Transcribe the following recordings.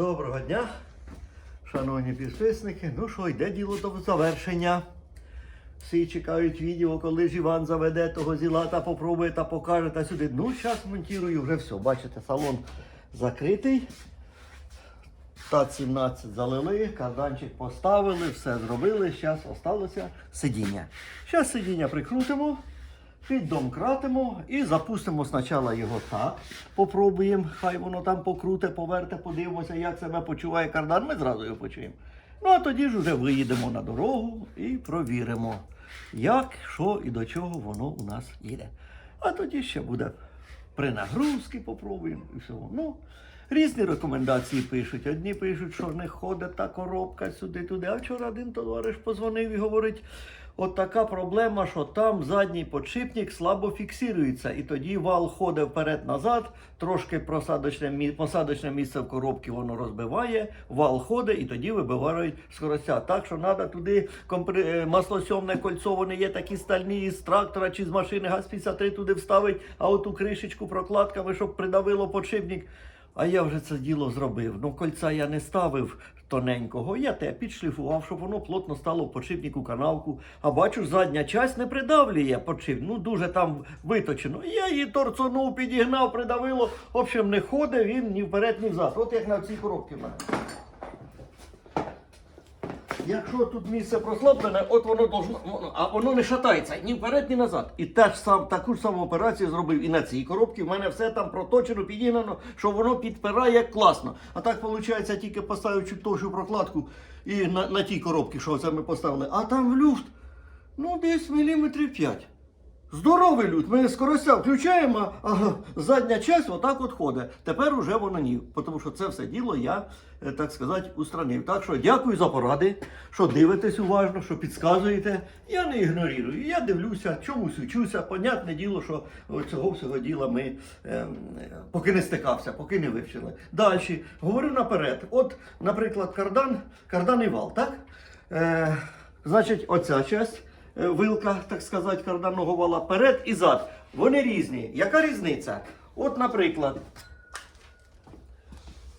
Доброго дня, шановні підписники. Ну що, йде діло до завершення. Всі чекають відео, коли ж Іван заведе того зіла та попробує та покаже та сюди. Ну, зараз монтую вже все. Бачите, салон закритий. Тат 17 залили, карданчик поставили, все зробили. Зараз осталося сидіння. Зараз сидіння прикрутимо, піддомкратимо і запустимо спочатку його так. Попробуємо, хай воно там покруте, поверте, подивимося, як себе почуває кардан. Ми зразу його почуємо. Ну а тоді ж вже виїдемо на дорогу і провіримо, як, що і до чого воно у нас їде. А тоді ще буде при нагрузці попробуємо і все. Ну, різні рекомендації пишуть. Одні пишуть, що не ходить та коробка сюди-туди. А вчора один товариш позвонив і говорить. От така проблема, що там задній подшипник слабо фіксується, і тоді вал ходить вперед-назад, трошки просадочне, посадочне місце в коробці воно розбиває, вал ходить і тоді вибивають скоростя. Так що треба туди компри... е, маслосьомне кольцо, вони є такі стальні з трактора чи з машини ГАЗ-53 туди вставить, а оту кришечку прокладками, щоб придавило подшипник. А я вже це діло зробив. Ну, кольця я не ставив тоненького, я те підшліфував, щоб воно плотно стало в канавку. А бачу, задня часть не придавлює подшипник. Ну, дуже там виточено. Я її торцонув, підігнав, придавило. В общем, не ходить він ні вперед, ні взад. От як на цій коробці в мене. Якщо тут місце прослаблене, от воно должно, воно- а воно не шатається ні вперед, ні назад. І теж сам, таку ж саму операцію зробив і на цій коробці. У мене все там проточено, підігнано, що воно підпирає класно. А так виходить, тільки поставив чуть товщу прокладку і на, на тій коробці, що це ми поставили. А там в люфт, ну десь міліметрів 5. Здоровий люд, ми скоростя включаємо, а задня часть отак от ходить. Тепер уже воно ні. Тому що це все діло я, е, так сказати, устранив. Так що дякую за поради, що дивитесь уважно, що підказуєте. Я не ігнорую. Я дивлюся, чомусь учуся. Понятне діло, що цього всього діла ми е, поки не стикався, поки не вивчили. Далі, говорю наперед. От, наприклад, кардан, кардан і вал, так? Е, значить, оця часть вилка, так сказати, карданного вала перед і зад. Вони різні. Яка різниця? От, наприклад,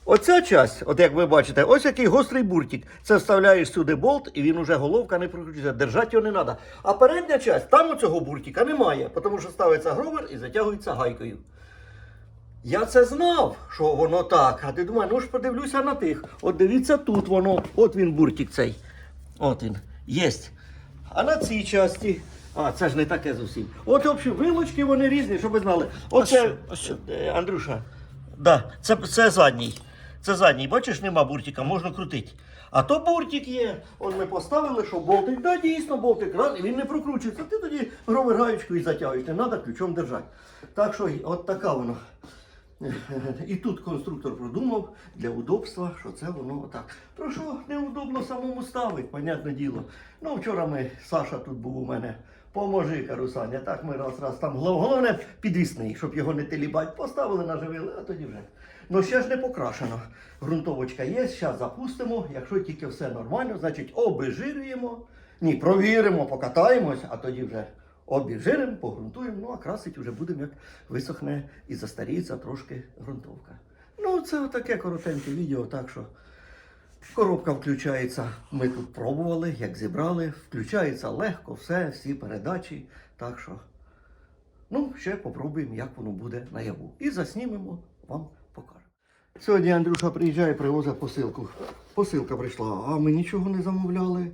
оця часть, от як ви бачите, ось який гострий буртик. Це вставляєш сюди болт, і він уже головка не прокручується. Держати його не треба. А передня часть, там оцього буртика немає, тому що ставиться гровер і затягується гайкою. Я це знав, що воно так. А ти думаєш, ну ж подивлюся на тих. От дивіться тут воно, от він буртик цей. От він. Єсть. А на цій часті. А, це ж не таке зовсім. От, в общем, вилочки вони різні, щоб ви знали. Оце, е, Андрюша, да, це, це задній. Це задній, бачиш, нема буртика, можна крутити. А то буртик є. От ми поставили, що болтик, да, дійсно, болтик раз, і він не прокручується. Ти тоді гровер і затягуєш. Не треба ключом держати. Так що, от така воно. І тут конструктор продумав для удобства, що це воно отак. Про що неудобно самому ставити, понятне діло. Ну, вчора ми, Саша тут був у мене. Поможи, Карусаня. Так ми раз раз там гол- головне підвісний, щоб його не телібать. Поставили, наживили, а тоді вже. Ну ще ж не покрашено. Грунтовочка є, зараз запустимо. Якщо тільки все нормально, значить обезжирюємо. Ні, провіримо, покатаємось, а тоді вже обіжиримо, погрунтуємо, ну а красить вже будемо, як висохне і застаріється трошки ґрунтовка. Ну, це таке коротеньке відео, так що коробка включається. Ми тут пробували, як зібрали, включається легко, все, всі передачі. Так що, ну, ще попробуємо, як воно буде наяву. І заснімемо, вам покажемо. Сьогодні Андрюша приїжджає, привозить посилку. Посилка прийшла, а ми нічого не замовляли.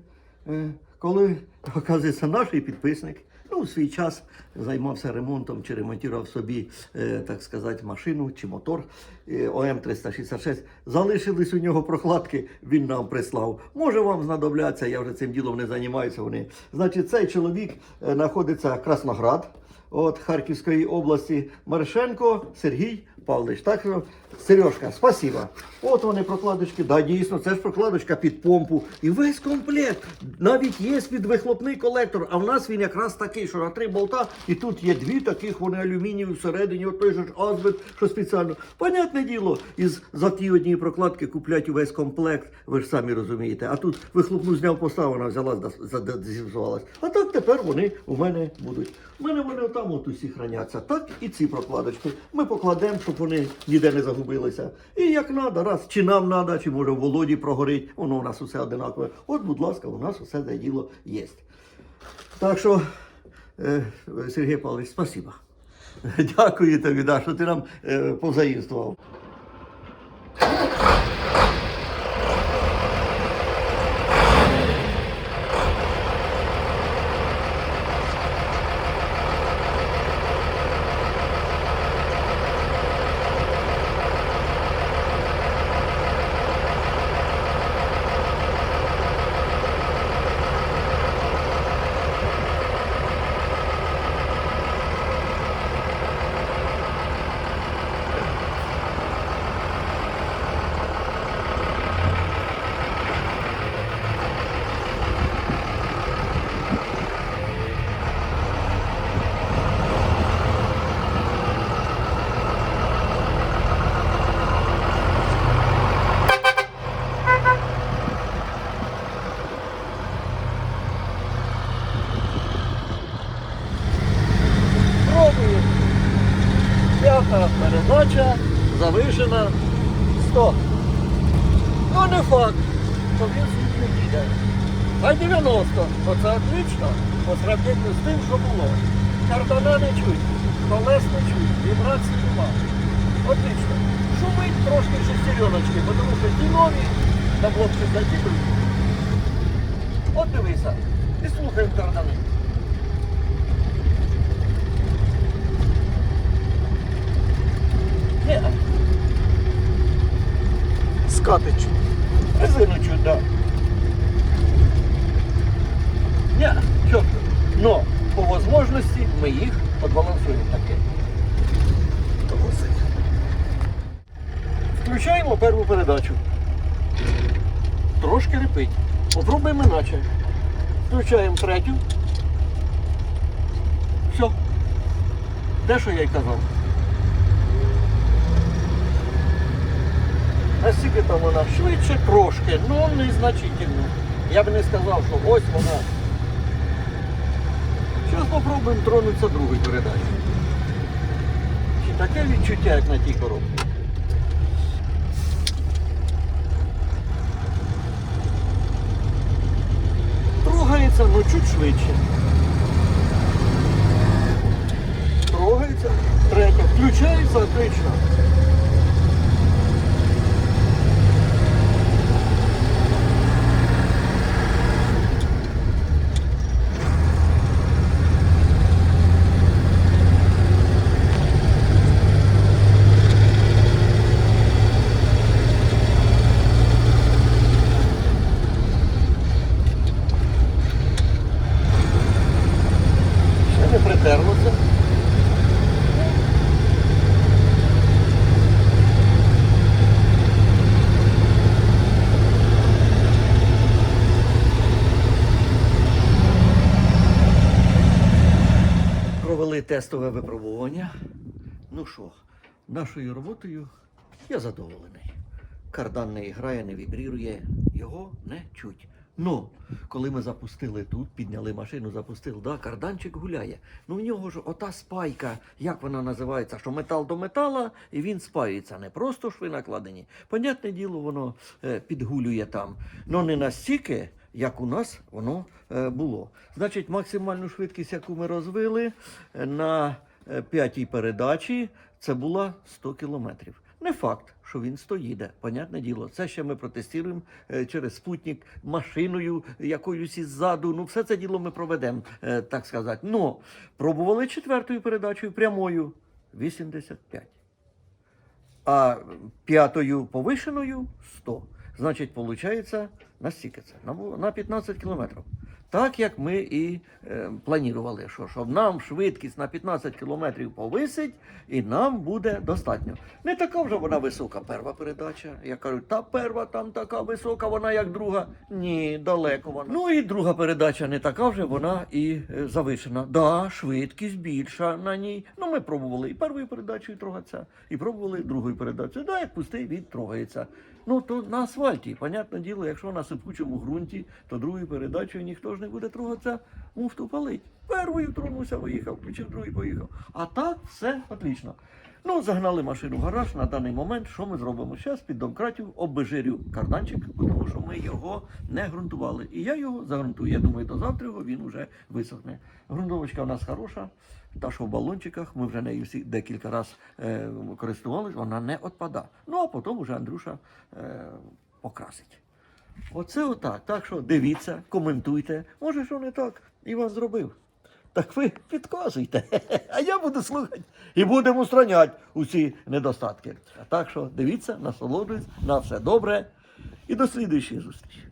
Е, Коли, оказується, наш підписник, ну, в свій час займався ремонтом чи ремонтував собі, е, так сказати, машину чи мотор е, ОМ-366. Залишились у нього прокладки, він нам прислав. Може вам знадобляться, я вже цим ділом не займаюся. Вони. Значить, цей чоловік е, знаходиться Красноград. От Харківської області Маршенко Сергій Павлович. Так що, Сережка, спасибо. От вони прокладочки. Да, дійсно, це ж прокладочка під помпу. І весь комплект. Навіть є підвихлопний колектор, а в нас він якраз такий, що на три болта, і тут є дві таких, вони алюмінієві всередині, от той же азбет, що спеціально. Понятне діло, із за ті одні прокладки куплять увесь комплект, ви ж самі розумієте. А тут вихлопну зняв, поставив, вона взяла, зіпсувалась. А так тепер вони у мене будуть. У мене вони там от усі храняться. Так і ці прокладочки. Ми покладемо, щоб вони ніде не загубилися. І як треба, раз, чи нам треба, чи може в Володі прогорить, воно у нас усе одинакове. От, будь ласка, у нас усе це діло є. Так що, е, Сергій Павлович, спасибо. Дякую тобі, да, що ти нам е, позаїздував. Пробую. П'ята передача завишена 100. Ну не факт, що він звідти не піде. Хай 90, оце отлично, по сравненню з тим, що було. Кардана не чуть, колес не чуть, вібрації нема. Отлично. Шумить трошки шестереночки, тому що ті нові на блокці закидують. От дивися, і слухаємо кардани. Ні, Скатич. резину чуть, да. Ні, чітко. Но по возможності ми їх подбалансуємо таке. Включаємо першу передачу. Трошки репить. Попробуємо іначе. Включаємо третю. Все. Те, що я й казав. Наскільки там вона швидше трошки, ну незначительно. Я б не сказав, що ось вона. Зараз спробуємо тронутися другою передачею. Чи таке відчуття, як на тій коробці? Трогається, ну чуть швидше. Трогається. Третя. Включається отлично. Ще не притерлося. Провели тестове випробування. Ну що, нашою роботою я задоволений. Кардан не грає, не вібрірує, його не чуть. Ну, коли ми запустили тут, підняли машину, запустили, да, карданчик гуляє. Ну в нього ж ота спайка, як вона називається, що метал до метала, і він спаюється. Не просто шви накладені. Понятне діло, воно е, підгулює там. Ну не настільки, як у нас воно е, було. Значить, максимальну швидкість, яку ми розвили е, на е, п'ятій передачі, це була 100 кілометрів. Не факт, що він 100 їде, понятне діло. Це ще ми протестуємо через спутник машиною якоюсь іззаду. Ну, все це діло ми проведемо, так сказати. Ну, пробували четвертою передачею прямою 85. А п'ятою повишеною 100. Значить, виходить, на стільки це? На, на 15 кілометрів. Так як ми і е, планували, що щоб нам швидкість на 15 кілометрів повисить, і нам буде достатньо. Не така вже вона висока перша передача. Я кажу, та перша там така висока, вона як друга. Ні, далеко вона. Ну і друга передача не така вже, вона і е, завишена. Да, швидкість більша на ній. Ну ми пробували і першою передачею трогатися, і пробували другою передачею. Да, як пустий від трогається. Ну то на асфальті, понятне діло, якщо на сипучому ґрунті, то другою передачею ніхто ж не буде трогатися, муфту палить. Первою тронувся, виїхав, включив другий, поїхав. А так все отлично. Ну, загнали машину в гараж на даний момент. Що ми зробимо? Зараз під домкратів обезжирю карданчик, тому що ми його не ґрунтували. І я його загрунтую. Я думаю, до завтра його він вже висохне. Грунтовочка у нас хороша, та що в балончиках, ми вже нею всі декілька разів е, користувалися, вона не відпада. Ну а потім вже Андрюша е, покрасить. Оце отак. Так що дивіться, коментуйте. Може, що не так, Іван зробив. Так ви підказуйте, а я буду слухати і будемо устраняти усі недостатки. Так що дивіться, насолоджуйтесь, на все добре і до слідуючої зустрічі.